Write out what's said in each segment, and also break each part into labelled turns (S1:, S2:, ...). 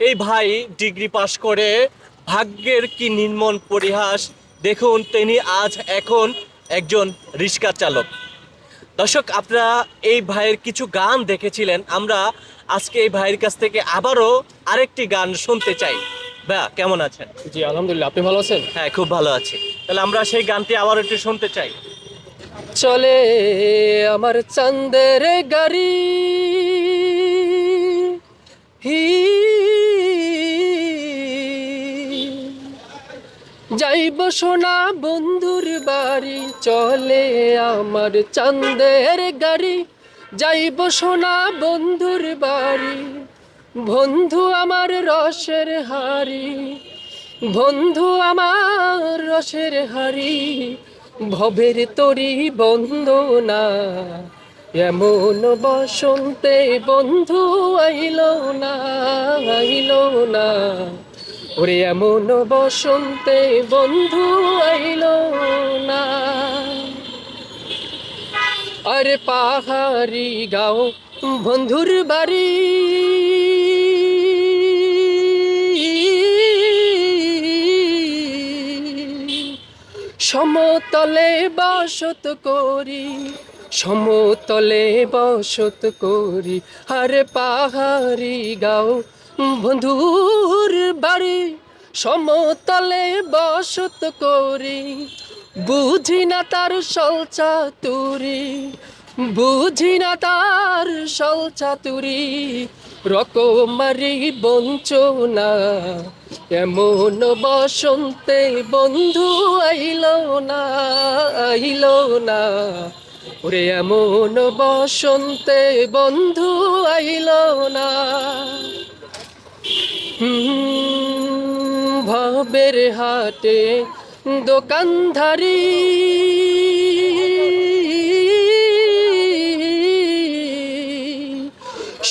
S1: এই ভাই ডিগ্রি পাশ করে ভাগ্যের কি নির্মম পরিহাস? দেখুন তিনি আজ এখন একজন রিক্সা চালক। দর্শক আপনারা এই ভাইয়ের কিছু গান দেখেছিলেন। আমরা আজকে এই ভাইয়ের কাছ থেকে আবারও আরেকটি গান শুনতে চাই। ভাইয়া কেমন আছেন?
S2: জি আলহামদুলিল্লাহ। আপনি ভালো আছেন?
S1: হ্যাঁ খুব ভালো আছি। তাহলে আমরা সেই গানটি আবার একটু শুনতে চাই।
S2: চলে আমার চান্দের গাড়ি। যাইব সোনা বন্ধুর বাড়ি, চলে আমার চান্দের গাড়ি। যাইব সোনা বন্ধুর বাড়ি, বন্ধু আমার রসের হাড়ি। বন্ধু আমার রসের হাড়ি, ভবের তরি বন্দনা। এমন বসন্তে বন্ধু আইল না আইল না। ওরে এমন বসন্তে বন্ধু আইল না। আরে পাহাড়ি গাও, বন্ধুর বাড়ি। সমতলে বসত করি, সমতলে বসত করি। আরে পাহাড়ি গাও বন্ধুর বাড়ি, সমতলে বসত করি। বুঝি না তার সলচা তুরি, বুঝি না তার সলচা তুরি। রকমারি বঞ্চনা, এমন বসন্তে বন্ধু আইল না আইল না। ওরে এমন বসন্তে বন্ধু আইল না। ভবের হাটে দোকানধারি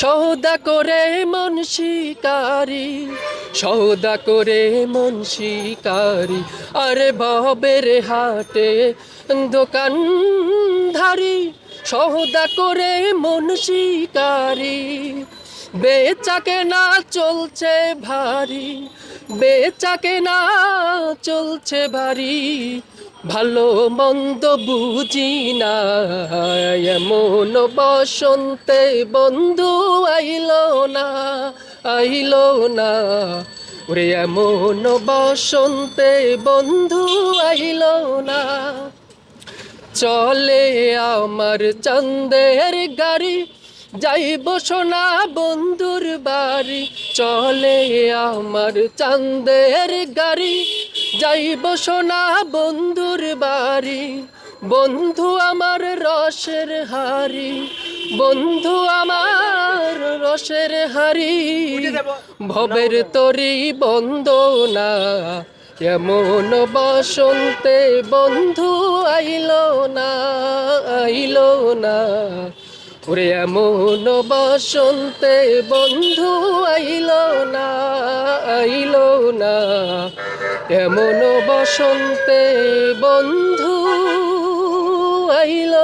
S2: সৌদা করে মন শিকারি সৌদা করে মন শিকারি। আরে ভবের হাটে দোকানধারি সৌদা করে মন শিকারি। বেচাকে না চলছে ভারী, বেচাকে না চলছে ভারী, ভালো মন্দ বুঝি না। এমন বসন্তে বন্ধু আইল না আইল না। ওরে, এমন বসন্তে বন্ধু আইল না। চলে আমার চন্দের গাড়ি যাইব সোনা বন্ধুর বাড়ি চলে আমার চান্দের গাড়ি। যাইব সোনা বন্ধুর বাড়ি বন্ধু আমার রসের হারি বন্ধু আমার রসের হারি ভবের তরি বন্দনা কেমন বসন্তে বন্ধু আইল না আইল না। ওরে এমন বসন্তে বন্ধু আইল না আইল না। এমন বসন্তে বন্ধু আইল